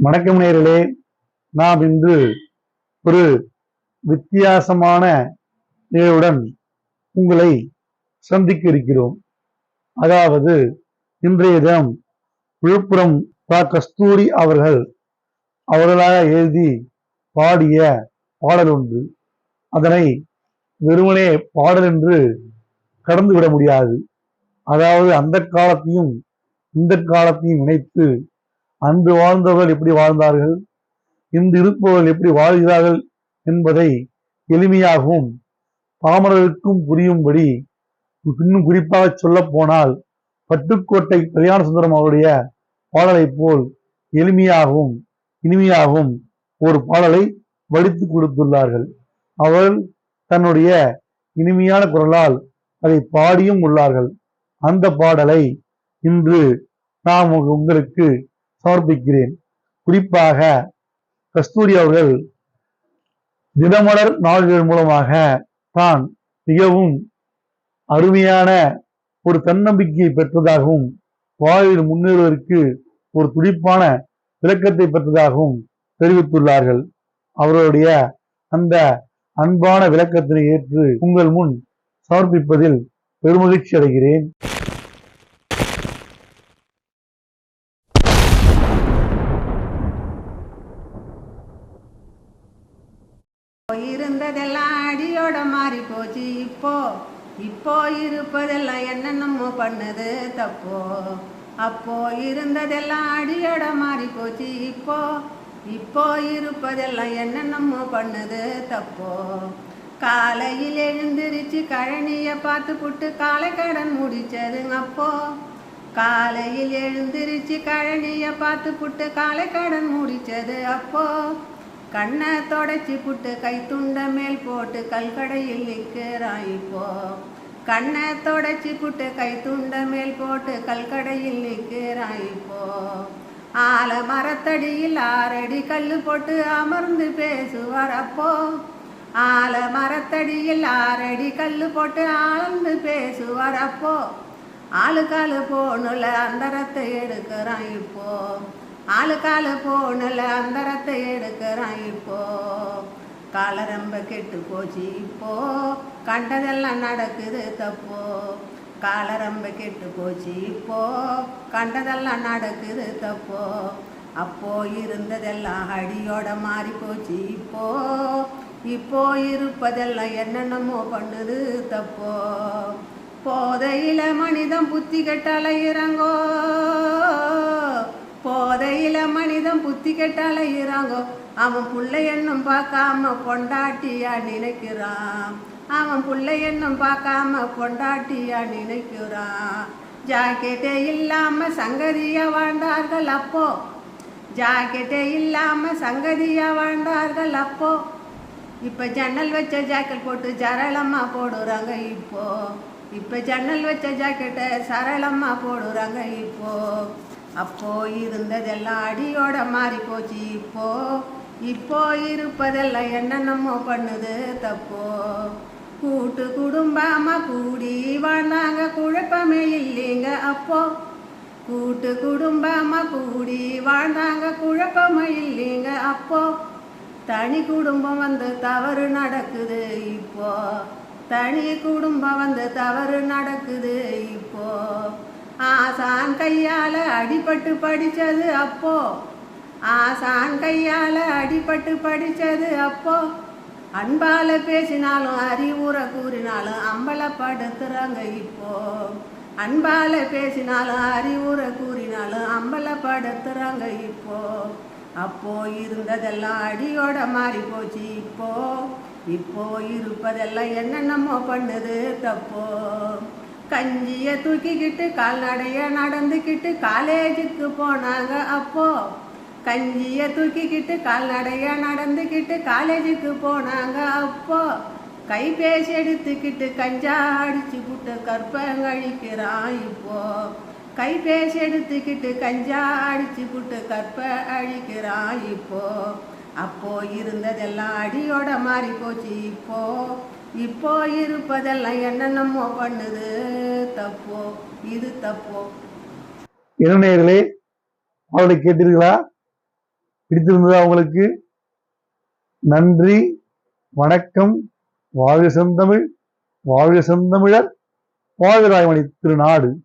வணக்கம் நேயர்களே. நாம் இன்று ஒரு வித்தியாசமான நிகழ்வுடன் உங்களை சந்திக்க இருக்கிறோம். அதாவது இன்றைய தினம் விழுப்புரம் ப. கஸ்தூரி அவர்கள் அவர்களாக எழுதி பாடிய பாடல் ஒன்று. அதனை வெறுமனே பாடல் என்று கடந்து விட முடியாது. அதாவது அந்த காலத்தையும் இந்த காலத்தையும் இணைத்து அன்று வாழ்ந்தவர்கள் எப்படி வாழ்ந்தார்கள்? இன்று இருப்பவர்கள் எப்படி வாழ்கிறார்கள்? என்பதை எளிமையாகவும் பாமரருக்கும் புரியும்படி இன்னும் குறிப்பாக சொல்ல போனால் பட்டுக்கோட்டை கல்யாண சுந்தரம் அவருடைய பாடலை போல் எளிமையாகவும் இனிமையாகவும் ஒரு பாடலை வடித்து கொடுத்துள்ளார்கள். அவர்கள் தன்னுடைய இனிமையான குரலால் அதை பாடியும் உள்ளார்கள். அந்த பாடலை இன்று நாம் உங்களுக்கு சமர்ப்பிக்கிறேன். குறிப்பாக கஸ்தூரி அவர்கள் தினமலர் நாளிதழ் மூலமாக தான் மிகவும் அருமையான ஒரு தன்னம்பிக்கையை பெற்றதாகவும் வாழ்வில் முன்னேறுவதற்கு ஒரு துடிப்பான விளக்கத்தை பெற்றதாகவும் தெரிவித்துள்ளார்கள். அவர்களுடைய அந்த அன்பான விளக்கத்தினை ஏற்று உங்கள் முன் சமர்ப்பிப்பதில் பெருமகிழ்ச்சி அடைகிறேன். இருந்ததெல்லாம் அடியோட மாறி போச்சு இப்போ இப்போ இருப்பதெல்லாம் என்னென்னமோ பண்ணுது தப்போ. அப்போ இருந்ததெல்லாம் அடியோட மாறி போச்சு இப்போ இப்போ இருப்பதெல்லாம் என்னென்னமோ பண்ணுது தப்போ. காலையில் எழுந்திருச்சு கழனியை பார்த்து புட்டு காலை கடன் முடிச்சதுங்க அப்போ. காலையில் எழுந்திருச்சு கழனியை பார்த்து புட்டு காலை கடன் முடிச்சது அப்போ. கண்ணை தொடச்சி புட்டு கை துண்ட மேல் போட்டு கல்கடையில் நிற்கிறாய் இப்போ கண்ணை தொடச்சி புட்டு கை துண்ட மேல் போட்டு கல்கடையில் நிற்கிறாய் இப்போ ஆல மரத்தடியில் ஆறடி கல் போட்டு அமர்ந்து பேசுவார் அப்போ. ஆல மரத்தடியில் ஆறடி கல் போட்டு ஆழ்ந்து பேசுவார் அப்போ. ஆளுக்காலு போனுல அந்தரத்தை எடுக்கிறான் இப்போ ஆளுக்காலு போனல அந்தரத்தை எடுக்கிறான் இப்போ. காலரம்ப கெட்டு போச்சு இப்போ. கண்டதெல்லாம் நடக்குது தப்போ. காலரம்ப கெட்டு போச்சு இப்போ. கண்டதெல்லாம் நடக்குது தப்போ. அப்போ இருந்ததெல்லாம் அடியோட மாறி போச்சு இப்போ. இப்போ இருப்பதெல்லாம் என்னென்னமோ பண்ணுது தப்போ. போதையில மனிதன் புத்தி கெட்டால இறங்கோ. புத்தி கெட்டால இறாங்கோ அவன் புள்ளை எண்ணம் பார்க்காம கொண்டாட்டியா நினைக்கிறான். அவன் புள்ளை எண்ணம் பார்க்காம கொண்டாட்டியா நினைக்கிறான். ஜாக்கெட்டே இல்லாம சங்கதியா வாழ்ந்தார்கள் அப்போ? ஜாக்கெட்டே இல்லாம சங்கதியா வாழ்ந்தார்கள் அப்போ? இப்போ ஜன்னல் வச்ச ஜாக்கெட் போட்டு சரளமா போடுறாங்க இப்போ. இப்போ ஜன்னல் வச்ச ஜாக்கெட்டை சரளமா போடுறாங்க இப்போ. அப்போ இருந்ததெல்லாம் அடியோட மாறி போச்சு. இப்போ இப்போ இருப்பதெல்லாம் என்னென்னமோ பண்ணுது தப்போ. கூட்டு குடும்பமா கூடி வாழ்ந்தாங்க குழப்பமே இல்லைங்க அப்போ. கூட்டு குடும்பமா கூடி வாழ்ந்தாங்க குழப்பமே இல்லைங்க அப்போ. தனி குடும்பம் வந்து தவறு நடக்குது இப்போ. தனி குடும்பம் வந்து தவறு நடக்குது இப்போ. ஆசான் கையால் அடிபட்டு படித்தது அப்போ. ஆசான் கையால் அடிபட்டு படித்தது அப்போ. அன்பால பேசினாலும் அறிவுரை கூறினாலும் அம்பலப்படுத்துறாங்க இப்போ. அன்பால பேசினாலும் அறிவுரை கூறினாலும் அம்பலப்படுத்துறாங்க இப்போ. அப்போ இருந்ததெல்லாம் அடியோட மாறி போச்சு இப்போ. இப்போ இருப்பதெல்லாம் என்னென்னமோ பண்ணுது தப்போ. கஞ்சியை தூக்கிக்கிட்டு கால்நடைய நடந்துக்கிட்டு காலேஜுக்கு போனாங்க அப்போ. கஞ்சியை தூக்கிக்கிட்டு கால்நடைய நடந்துக்கிட்டு காலேஜுக்கு போனாங்க அப்போ. கைபேசி எடுத்துக்கிட்டு கஞ்சா அடிச்சு புட்டு கற்பங்கழிக்கிறான் இப்போ. கைபேசி எடுத்துக்கிட்டு கஞ்சா அடிச்சு புட்டு கற்ப அழிக்கிறான் இப்போ. அப்போ இருந்ததெல்லாம் அடியோட மாறி போச்சு இப்போ. இப்போ இருப்பதெல்லாம் என்னென்னமோ பண்ணுது. தப்போ? இது தப்போ? இளைஞர்களே அவளை கேட்டீர்களா? பிடித்திருந்ததா உங்களுக்கு? நன்றி வணக்கம். வாழ்க செந்தமிழ் வாழ்க செந்தமிழர் வாழ்க ராயமணி திருநாடு.